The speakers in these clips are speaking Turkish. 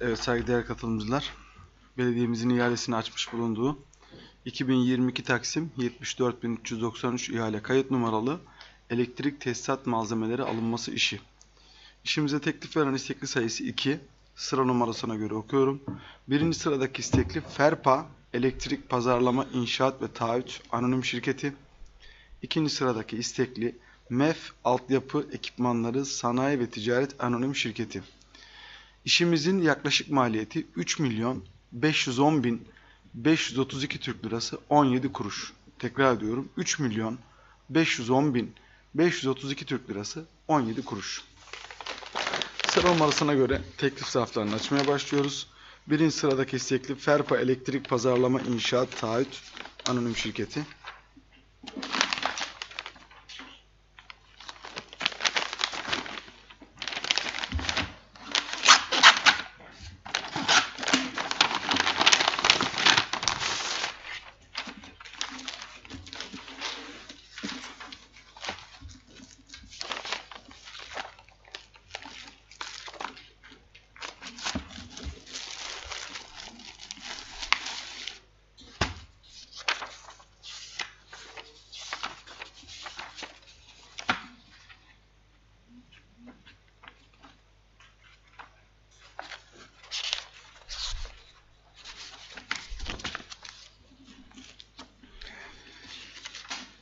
Evet saygıdeğer katılımcılar. Belediyemizin ihalesini açmış bulunduğu 2022 Taksim 74393 ihale kayıt numaralı elektrik tesisat malzemeleri alınması işi. İşimize teklif veren istekli sayısı 2. Sıra numarasına göre okuyorum. Birinci sıradaki istekli Ferpa Elektrik Pazarlama İnşaat ve Taahhüt Anonim Şirketi. İkinci sıradaki istekli MEF Altyapı Ekipmanları Sanayi ve Ticaret Anonim Şirketi. İşimizin yaklaşık maliyeti 3 milyon 510 bin 532 Türk Lirası 17 kuruş. Tekrar ediyorum 3 milyon 510 bin 532 Türk Lirası 17 kuruş. Sıra numarasına göre teklif zarflarını açmaya başlıyoruz. Birinci sıradaki istekli Ferpa Elektrik Pazarlama İnşaat Taahhüt Anonim Şirketi.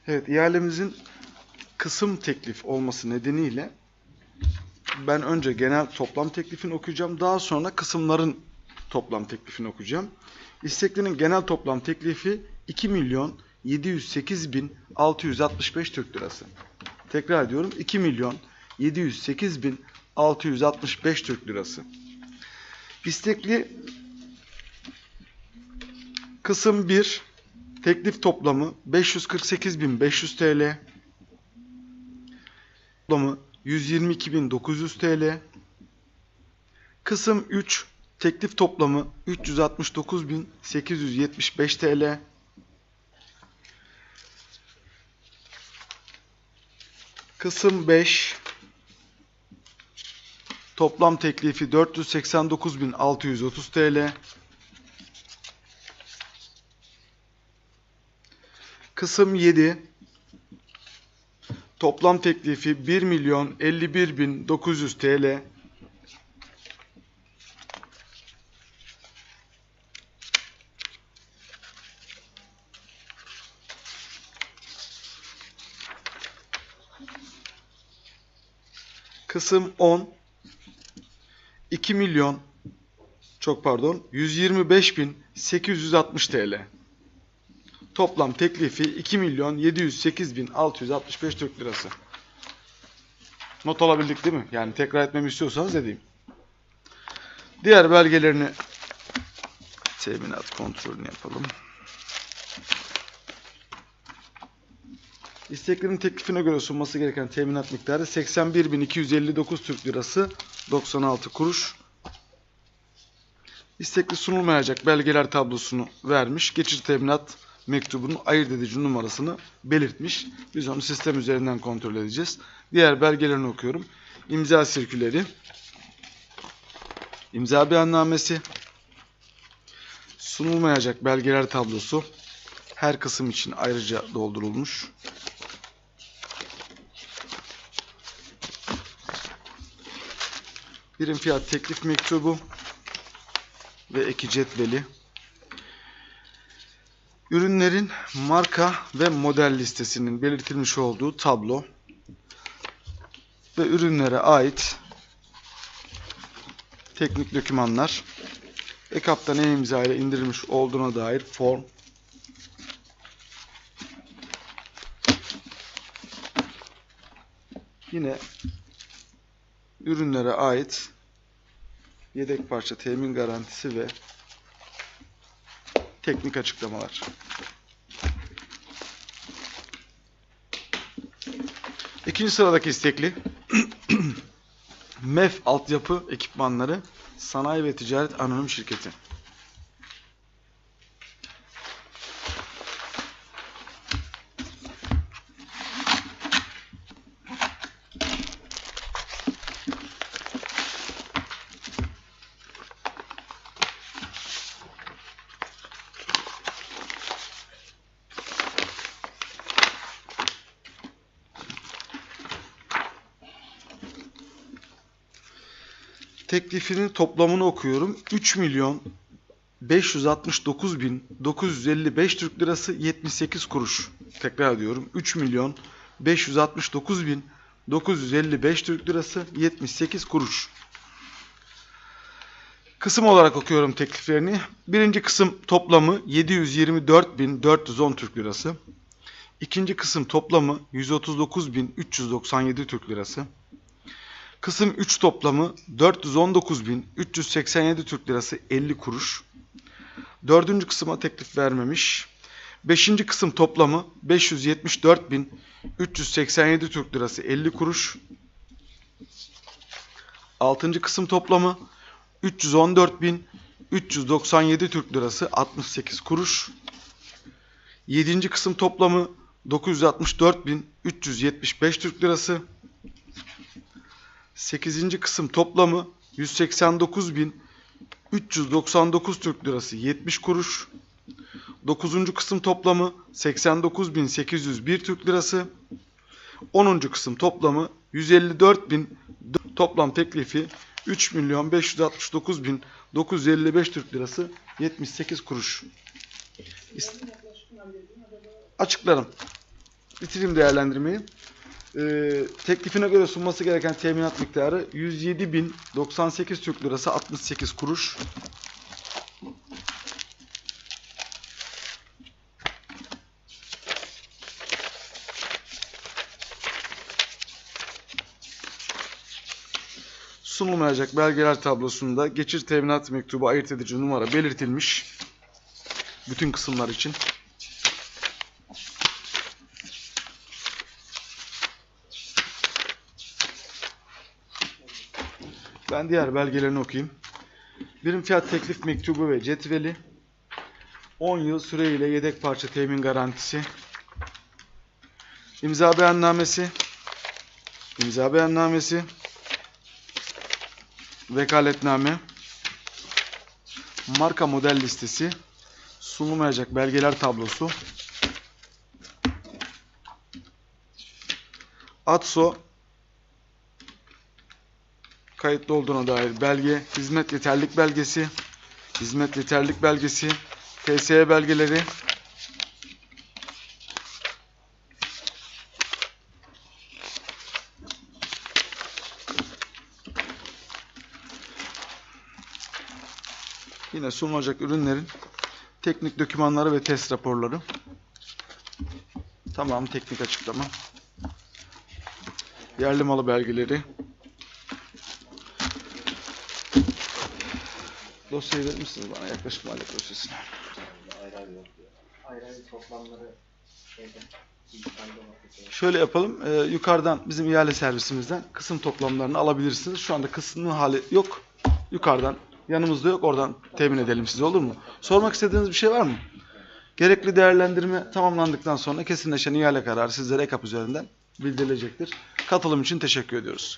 Evet, ihalemizin kısım teklif olması nedeniyle ben önce genel toplam teklifini okuyacağım. Daha sonra kısımların toplam teklifini okuyacağım. İsteklinin genel toplam teklifi 2 milyon 708 bin 665 Türk lirası. Tekrar ediyorum 2 milyon 708 bin 665 Türk lirası. İstekli kısım 1 Teklif toplamı 548.500 TL. Toplamı 122.900 TL. Kısım 3 teklif toplamı 369.875 TL. Kısım 5 toplam teklifi 489.630 TL. Kısım 7 Toplam teklifi 1 milyon 51 bin 900 TL. Kısım 10 2 milyon çok pardon 125 bin 860 TL. Toplam teklifi 2 milyon 708 bin 665 Türk lirası. Not alabildik değil mi? Yani tekrar etmemi istiyorsanız edeyim. Diğer belgelerini teminat kontrolünü yapalım. İsteklerin teklifine göre sunması gereken teminat miktarı 81.259 Türk Lirası 96 kuruş. İstekli sunulmayacak belgeler tablosunu vermiş. Geçici teminat mektubunun ayırt edici numarasını belirtmiş. Biz onu sistem üzerinden kontrol edeceğiz. Diğer belgelerini okuyorum. İmza sirküleri, imza beyannamesi, sunulmayacak belgeler tablosu her kısım için ayrıca doldurulmuş. Birim fiyat teklif mektubu ve eki cetveli. Ürünlerin marka ve model listesinin belirtilmiş olduğu tablo ve ürünlere ait teknik dokümanlar. EKAP'ta ne imza ile indirilmiş olduğuna dair form. Yine ürünlere ait yedek parça temin garantisi ve teknik açıklamalar. İkinci sıradaki istekli MEF altyapı ekipmanları Sanayi ve Ticaret Anonim Şirketi. Teklifinin toplamını okuyorum. 3 milyon 569 bin 955 Türk lirası 78 kuruş. Tekrar ediyorum. 3 milyon 569 bin 955 Türk lirası 78 kuruş. Kısım olarak okuyorum tekliflerini. Birinci kısım toplamı 724.410 Türk lirası. İkinci kısım toplamı 139.397 Türk lirası. Kısım 3 toplamı 419.387 Türk lirası 50 kuruş. Dördüncü kısıma teklif vermemiş. Beşinci kısım toplamı 574.387 Türk lirası 50 kuruş. Altıncı kısım toplamı 314.397 Türk lirası 68 kuruş. Yedinci kısım toplamı 964.375 Türk lirası. Sekizinci kısım toplamı 189.399 Türk lirası 70 kuruş. Dokuzuncu kısım toplamı 89.801 Türk lirası. Onuncu kısım toplamı 154.000 toplam teklifi 3 milyon 569 bin 955 Türk lirası 78 kuruş. İst- Açıklarım. Bitireyim değerlendirmeyi. Ee, teklifine göre sunması gereken teminat miktarı 107.098 Türk lirası 68 kuruş. sunulmayacak belgeler tablosunda geçir teminat mektubu ayırt edici numara belirtilmiş. Bütün kısımlar için. Ben diğer belgelerini okuyayım. Birim fiyat teklif mektubu ve cetveli. 10 yıl süreyle yedek parça temin garantisi. İmza beyannamesi. İmza beyannamesi vekaletname, marka model listesi, sunulmayacak belgeler tablosu, ATSO kayıtlı olduğuna dair belge, hizmet yeterlik belgesi, hizmet yeterlik belgesi, TSE belgeleri, Yine sunulacak ürünlerin teknik dokümanları ve test raporları. Tamam teknik açıklama. Yerli malı belgeleri. Dosyayı verir misiniz bana yaklaşık maliyet dosyasını? Şöyle yapalım. e, yukarıdan bizim ihale servisimizden kısım toplamlarını alabilirsiniz. Şu anda kısmı hali yok. Yukarıdan yanımızda yok. Oradan temin edelim size olur mu? Sormak istediğiniz bir şey var mı? Gerekli değerlendirme tamamlandıktan sonra kesinleşen ihale kararı sizlere EKAP üzerinden bildirilecektir. Katılım için teşekkür ediyoruz.